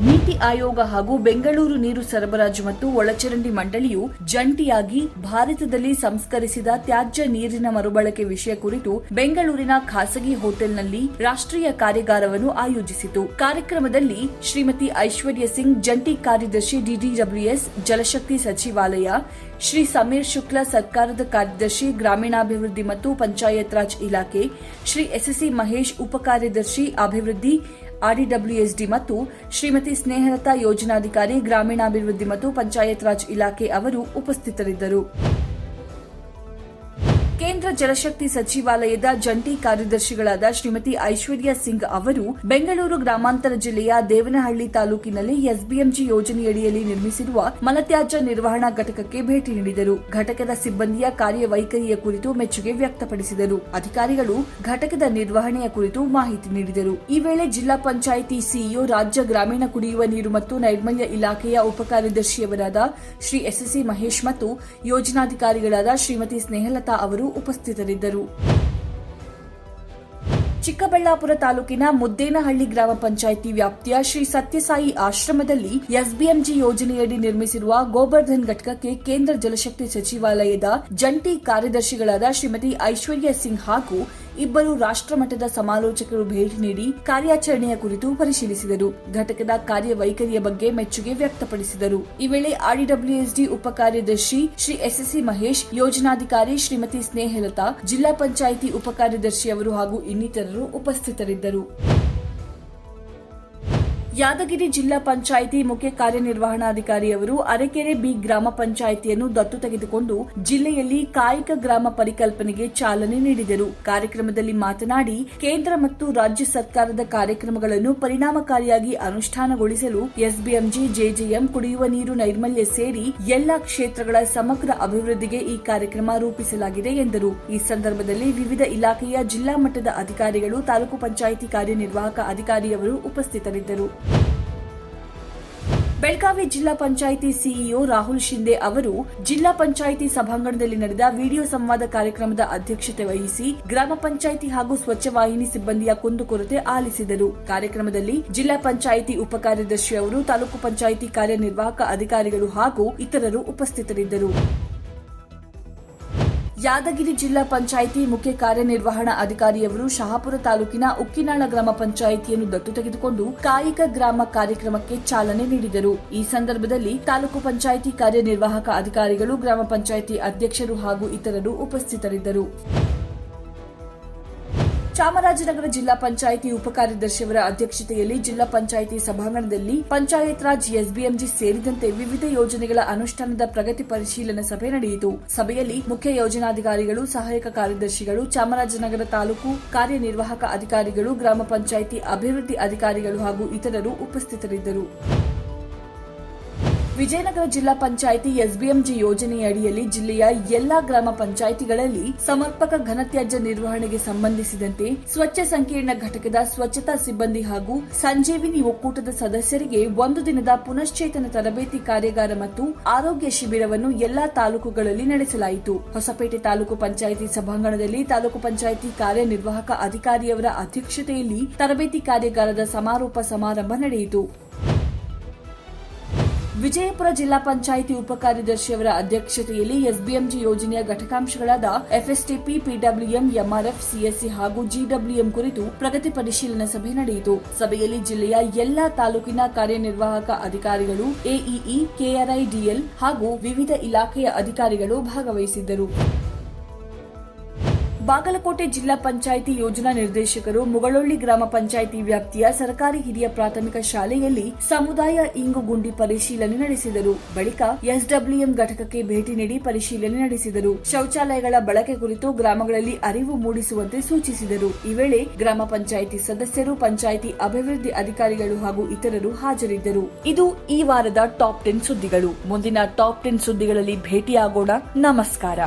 ನೀತಿ ಆಯೋಗ ಹಾಗೂ ಬೆಂಗಳೂರು ನೀರು ಸರಬರಾಜು ಮತ್ತು ಒಳಚರಂಡಿ ಮಂಡಳಿಯು ಜಂಟಿಯಾಗಿ ಭಾರತದಲ್ಲಿ ಸಂಸ್ಕರಿಸಿದ ತ್ಯಾಜ್ಯ ನೀರಿನ ಮರುಬಳಕೆ ವಿಷಯ ಕುರಿತು ಬೆಂಗಳೂರಿನ ಖಾಸಗಿ ಹೋಟೆಲ್ನಲ್ಲಿ ರಾಷ್ಟ್ರೀಯ ಕಾರ್ಯಾಗಾರವನ್ನು ಆಯೋಜಿಸಿತು. ಕಾರ್ಯಕ್ರಮದಲ್ಲಿ ಶ್ರೀಮತಿ ಐಶ್ವರ್ಯ ಸಿಂಗ್, ಜಂಟಿ ಕಾರ್ಯದರ್ಶಿ ಡಿಡಿಡಬ್ಲ್ಯೂಎಸ್ ಜಲಶಕ್ತಿ ಸಚಿವಾಲಯ, ಶ್ರೀ ಸಮೀರ್ ಶುಕ್ಲಾ ಸರ್ಕಾರದ ಕಾರ್ಯದರ್ಶಿ, ಗ್ರಾಮೀಣಾಭಿವೃದ್ಧಿ ಮತ್ತು ಪಂಚಾಯತ್ ರಾಜ್ ಇಲಾಖೆ, ಶ್ರೀ ಎಸ್ಎಸ್ಸಿ ಮಹೇಶ್ ಉಪಕಾರ್ಯದರ್ಶಿ ಅಭಿವೃದ್ಧಿ ಆರ್ಡಿಡಬ್ಲ್ಯೂಎಸ್ಡಿ ಮತ್ತು ಶ್ರೀಮತಿ ಸ್ನೇಹಲತಾ ಯೋಜನಾಧಿಕಾರಿ ಗ್ರಾಮೀಣಾಭಿವೃದ್ಧಿ ಮತ್ತು ಪಂಚಾಯತ್ ರಾಜ್ ಇಲಾಖೆ ಅವರು ಉಪಸ್ಥಿತರಿದ್ದರು. ಕೇಂದ್ರ ಜಲಶಕ್ತಿ ಸಚಿವಾಲಯದ ಜಂಟಿ ಕಾರ್ಯದರ್ಶಿಗಳಾದ ಶ್ರೀಮತಿ ಐಶ್ವರ್ಯ ಸಿಂಗ್ ಅವರು ಬೆಂಗಳೂರು ಗ್ರಾಮಾಂತರ ಜಿಲ್ಲೆಯ ದೇವನಹಳ್ಳಿ ತಾಲೂಕಿನಲ್ಲಿ ಎಸ್ಬಿಎಂಜಿ ಯೋಜನೆಯಡಿಯಲ್ಲಿ ನಿರ್ಮಿಸಿರುವ ಮಲತ್ಯಾಜ್ಯ ನಿರ್ವಹಣಾ ಘಟಕಕ್ಕೆ ಭೇಟಿ ನೀಡಿದರು. ಘಟಕದ ಸಿಬ್ಬಂದಿಯ ಕಾರ್ಯವೈಖರಿಯ ಕುರಿತು ಮೆಚ್ಚುಗೆ ವ್ಯಕ್ತಪಡಿಸಿದರು. ಅಧಿಕಾರಿಗಳು ಘಟಕದ ನಿರ್ವಹಣೆಯ ಕುರಿತು ಮಾಹಿತಿ ನೀಡಿದರು. ಈ ವೇಳೆ ಜಿಲ್ಲಾ ಪಂಚಾಯಿತಿ ಸಿಇಒ ರಾಜ್ಯ ಗ್ರಾಮೀಣ ಕುಡಿಯುವ ನೀರು ಮತ್ತು ನೈರ್ಮಲ್ಯ ಇಲಾಖೆಯ ಉಪಕಾರ್ಯದರ್ಶಿಯವರಾದ ಶ್ರೀ ಎಸ್ಎಸ್ಸಿ ಮಹೇಶ್ ಮತ್ತು ಯೋಜನಾಧಿಕಾರಿಗಳಾದ ಶ್ರೀಮತಿ ಸ್ನೇಹಲತಾ ಅವರು ಉಪಸ್ಥಿತರಿದ್ದರು ಚಿಕ್ಕಬಳ್ಳಾಪುರ ತಾಲೂಕಿನ ಮುದ್ದೇನಹಳ್ಳಿ ಗ್ರಾಮ ಪಂಚಾಯಿತಿ ವ್ಯಾಪ್ತಿಯ ಶ್ರೀ ಸತ್ಯಸಾಯಿ ಆಶ್ರಮದಲ್ಲಿ ಎಸ್ಬಿಎಂಜಿ ಯೋಜನೆಯಡಿ ನಿರ್ಮಿಸಿರುವ ಗೋಬರ್ಧನ್ ಘಟಕಕ್ಕೆ ಕೇಂದ್ರ ಜಲಶಕ್ತಿ ಸಚಿವಾಲಯದ ಜಂಟಿ ಕಾರ್ಯದರ್ಶಿಗಳಾದ ಶ್ರೀಮತಿ ಐಶ್ವರ್ಯ ಸಿಂಗ್ ಹಾಗೂ ಇಬ್ಬರು ರಾಷ್ಟ್ರಮಟ್ಟದ ಸಮಾಲೋಚಕರು ಭೇಟಿ ನೀಡಿ ಕಾರ್ಯಾಚರಣೆಯ ಕುರಿತು ಪರಿಶೀಲಿಸಿದರು. ಘಟಕದ ಕಾರ್ಯವೈಖರಿಯ ಬಗ್ಗೆ ಮೆಚ್ಚುಗೆ ವ್ಯಕ್ತಪಡಿಸಿದರು. ಈ ವೇಳೆ ಆರ್ಡಿಡಬ್ಲ್ಯೂಎಸ್ಡಿ ಉಪಕಾರ್ಯದರ್ಶಿ ಶ್ರೀ ಎಸ್ಎಸ್ಸಿ ಮಹೇಶ್, ಯೋಜನಾಧಿಕಾರಿ ಶ್ರೀಮತಿ ಸ್ನೇಹಲತಾ, ಜಿಲ್ಲಾ ಪಂಚಾಯಿತಿ ಉಪ ಉಪಕಾರ್ಯದರ್ಶಿಯವರು ಹಾಗೂ ಇನ್ನಿತರರು ಉಪಸ್ಥಿತರಿದ್ದರು. ಯಾದಗಿರಿ ಜಿಲ್ಲಾ ಪಂಚಾಯಿತಿ ಮುಖ್ಯ ಕಾರ್ಯನಿರ್ವಹಣಾಧಿಕಾರಿಯವರು ಅರಕೆರೆ ಬಿ ಗ್ರಾಮ ಪಂಚಾಯಿತಿಯನ್ನು ದತ್ತು ತೆಗೆದುಕೊಂಡು ಜಿಲ್ಲೆಯಲ್ಲಿ ಕಾಯಕ ಗ್ರಾಮ ಪರಿಕಲ್ಪನೆಗೆ ಚಾಲನೆ ನೀಡಿದರು. ಕಾರ್ಯಕ್ರಮದಲ್ಲಿ ಮಾತನಾಡಿ, ಕೇಂದ್ರ ಮತ್ತು ರಾಜ್ಯ ಸರ್ಕಾರದ ಕಾರ್ಯಕ್ರಮಗಳನ್ನು ಪರಿಣಾಮಕಾರಿಯಾಗಿ ಅನುಷ್ಠಾನಗೊಳಿಸಲು ಎಸ್ಬಿಎಂಜಿ, ಜೆಜೆಎಂ ಕುಡಿಯುವ ನೀರು ನೈರ್ಮಲ್ಯ ಸೇರಿ ಎಲ್ಲಾ ಕ್ಷೇತ್ರಗಳ ಸಮಗ್ರ ಅಭಿವೃದ್ಧಿಗೆ ಈ ಕಾರ್ಯಕ್ರಮ ರೂಪಿಸಲಾಗಿದೆ ಎಂದರು. ಈ ಸಂದರ್ಭದಲ್ಲಿ ವಿವಿಧ ಇಲಾಖೆಯ ಜಿಲ್ಲಾ ಮಟ್ಟದ ಅಧಿಕಾರಿಗಳು, ತಾಲೂಕು ಪಂಚಾಯಿತಿ ಕಾರ್ಯನಿರ್ವಾಹಕ ಅಧಿಕಾರಿಯವರು ಉಪಸ್ಥಿತರಿದ್ದರು. ಬೆಳಗಾವಿ ಜಿಲ್ಲಾ ಪಂಚಾಯಿತಿ ಸಿಇಒ ರಾಹುಲ್ ಶಿಂದೆ ಅವರು ಜಿಲ್ಲಾ ಪಂಚಾಯಿತಿ ಸಭಾಂಗಣದಲ್ಲಿ ನಡೆದ ವಿಡಿಯೋ ಸಂವಾದ ಕಾರ್ಯಕ್ರಮದ ಅಧ್ಯಕ್ಷತೆ ವಹಿಸಿ ಗ್ರಾಮ ಪಂಚಾಯಿತಿ ಹಾಗೂ ಸ್ವಚ್ಛ ವಾಹಿನಿ ಸಿಬ್ಬಂದಿಯ ಕುಂದುಕೊರತೆ ಆಲಿಸಿದರು. ಕಾರ್ಯಕ್ರಮದಲ್ಲಿ ಜಿಲ್ಲಾ ಪಂಚಾಯಿತಿ ಉಪಕಾರ್ಯದರ್ಶಿ ಅವರು, ತಾಲೂಕು ಪಂಚಾಯಿತಿ ಕಾರ್ಯನಿರ್ವಾಹಕ ಅಧಿಕಾರಿಗಳು ಹಾಗೂ ಇತರರು ಉಪಸ್ಥಿತರಿದ್ದರು. ಯಾದಗಿರಿ ಜಿಲ್ಲಾ ಪಂಚಾಯಿತಿ ಮುಖ್ಯ ಕಾರ್ಯನಿರ್ವಹಣಾ ಅಧಿಕಾರಿಯವರು ಶಹಾಪುರ ತಾಲೂಕಿನ ಉಕ್ಕಿನಾಳ ಗ್ರಾಮ ಪಂಚಾಯಿತಿಯನ್ನು ದತ್ತು ತೆಗೆದುಕೊಂಡು ಕಾಯಿಕ ಗ್ರಾಮ ಕಾರ್ಯಕ್ರಮಕ್ಕೆ ಚಾಲನೆ ನೀಡಿದರು. ಈ ಸಂದರ್ಭದಲ್ಲಿ ತಾಲೂಕು ಪಂಚಾಯಿತಿ ಕಾರ್ಯನಿರ್ವಾಹಕ ಅಧಿಕಾರಿಗಳು, ಗ್ರಾಮ ಪಂಚಾಯಿತಿ ಅಧ್ಯಕ್ಷರು ಹಾಗೂ ಇತರರು ಉಪಸ್ಥಿತರಿದ್ದರು. ಚಾಮರಾಜನಗರ ಜಿಲ್ಲಾ ಪಂಚಾಯಿತಿ ಉಪಕಾರ್ಯದರ್ಶಿಯವರ ಅಧ್ಯಕ್ಷತೆಯಲ್ಲಿ ಜಿಲ್ಲಾ ಪಂಚಾಯಿತಿ ಸಭಾಂಗಣದಲ್ಲಿ ಪಂಚಾಯತ್ ರಾಜ್ ಎಸ್ಬಿಎಂಜಿ ಸೇರಿದಂತೆ ವಿವಿಧ ಯೋಜನೆಗಳ ಅನುಷ್ಠಾನದ ಪ್ರಗತಿ ಪರಿಶೀಲನಾ ಸಭೆ ನಡೆಯಿತು. ಸಭೆಯಲ್ಲಿ ಮುಖ್ಯ ಯೋಜನಾಧಿಕಾರಿಗಳು, ಸಹಾಯಕ ಕಾರ್ಯದರ್ಶಿಗಳು, ಚಾಮರಾಜನಗರ ತಾಲೂಕು ಕಾರ್ಯನಿರ್ವಾಹಕ ಅಧಿಕಾರಿಗಳು, ಗ್ರಾಮ ಪಂಚಾಯಿತಿ ಅಭಿವೃದ್ಧಿ ಅಧಿಕಾರಿಗಳು ಹಾಗೂ ಇತರರು ಉಪಸ್ಥಿತರಿದ್ದರು. ವಿಜಯನಗರ ಜಿಲ್ಲಾ ಪಂಚಾಯಿತಿ ಎಸ್ಬಿಎಂಜಿ ಯೋಜನೆಯಡಿಯಲ್ಲಿ ಜಿಲ್ಲೆಯ ಎಲ್ಲಾ ಗ್ರಾಮ ಪಂಚಾಯಿತಿಗಳಲ್ಲಿ ಸಮರ್ಪಕ ಘನತ್ಯಾಜ್ಯ ನಿರ್ವಹಣೆಗೆ ಸಂಬಂಧಿಸಿದಂತೆ ಸ್ವಚ್ಛ ಸಂಕೀರ್ಣ ಘಟಕದ ಸ್ವಚ್ಛತಾ ಸಿಬ್ಬಂದಿ ಹಾಗೂ ಸಂಜೀವಿನಿ ಒಕ್ಕೂಟದ ಸದಸ್ಯರಿಗೆ ಒಂದು ದಿನದ ಪುನಶ್ಚೇತನ ತರಬೇತಿ ಕಾರ್ಯಾಗಾರ ಮತ್ತು ಆರೋಗ್ಯ ಶಿಬಿರವನ್ನು ಎಲ್ಲಾ ತಾಲೂಕುಗಳಲ್ಲಿ ನಡೆಸಲಾಯಿತು. ಹೊಸಪೇಟೆ ತಾಲೂಕು ಪಂಚಾಯಿತಿ ಸಭಾಂಗಣದಲ್ಲಿ ತಾಲೂಕು ಪಂಚಾಯಿತಿ ಕಾರ್ಯನಿರ್ವಾಹಕ ಅಧಿಕಾರಿಯವರ ಅಧ್ಯಕ್ಷತೆಯಲ್ಲಿ ತರಬೇತಿ ಕಾರ್ಯಾಗಾರದ ಸಮಾರೋಪ ಸಮಾರಂಭ ನಡೆಯಿತು. ವಿಜಯಪುರ ಜಿಲ್ಲಾ ಪಂಚಾಯಿತಿ ಉಪಕಾರ್ಯದರ್ಶಿಯವರ ಅಧ್ಯಕ್ಷತೆಯಲ್ಲಿ ಎಸ್ಬಿಎಂಜಿ ಯೋಜನೆಯ ಘಟಕಾಂಶಗಳಾದ ಎಫ್ಎಸ್ಟಿಪಿ ಪಿಡಬ್ಲ್ಯೂಎಂ ಎಂಆರ್ಎಫ್ ಸಿಎಸ್ಸಿ ಹಾಗೂ ಜಿಡಬ್ಲ್ಯೂಎಂ ಕುರಿತು ಪ್ರಗತಿ ಪರಿಶೀಲನಾ ಸಭೆ ನಡೆಯಿತು. ಸಭೆಯಲ್ಲಿ ಜಿಲ್ಲೆಯ ಎಲ್ಲಾ ತಾಲೂಕಿನ ಕಾರ್ಯನಿರ್ವಾಹಕ ಅಧಿಕಾರಿಗಳು, ಎಇಇ ಕೆಆರ್ಐಡಿಎಲ್ ಹಾಗೂ ವಿವಿಧ ಇಲಾಖೆಯ ಅಧಿಕಾರಿಗಳು ಭಾಗವಹಿಸಿದ್ದರು. ಬಾಗಲಕೋಟೆ ಜಿಲ್ಲಾ ಪಂಚಾಯಿತಿ ಯೋಜನಾ ನಿರ್ದೇಶಕರು ಮುಗಳೊಳ್ಳಿ ಗ್ರಾಮ ಪಂಚಾಯಿತಿ ವ್ಯಾಪ್ತಿಯ ಸರ್ಕಾರಿ ಹಿರಿಯ ಪ್ರಾಥಮಿಕ ಶಾಲೆಯಲ್ಲಿ ಸಮುದಾಯ ಇಂಗು ಗುಂಡಿ ಪರಿಶೀಲನೆ ನಡೆಸಿದರು. ಬಳಿಕ ಎಸ್ಡಬ್ಲ್ಯೂಎಂ ಘಟಕಕ್ಕೆ ಭೇಟಿ ನೀಡಿ ಪರಿಶೀಲನೆ ನಡೆಸಿದರು. ಶೌಚಾಲಯಗಳ ಬಳಕೆ ಕುರಿತು ಗ್ರಾಮಗಳಲ್ಲಿ ಅರಿವು ಮೂಡಿಸುವಂತೆ ಸೂಚಿಸಿದರು. ಈ ವೇಳೆ ಗ್ರಾಮ ಪಂಚಾಯಿತಿ ಸದಸ್ಯರು, ಪಂಚಾಯಿತಿ ಅಭಿವೃದ್ಧಿ ಅಧಿಕಾರಿಗಳು ಹಾಗೂ ಇತರರು ಹಾಜರಿದ್ದರು. ಇದು ಈ ವಾರದ ಟಾಪ್ ಟೆನ್ ಸುದ್ದಿಗಳು. ಮುಂದಿನ ಟಾಪ್ ಟೆನ್ ಸುದ್ದಿಗಳಲ್ಲಿ ಭೇಟಿಯಾಗೋಣ. ನಮಸ್ಕಾರ.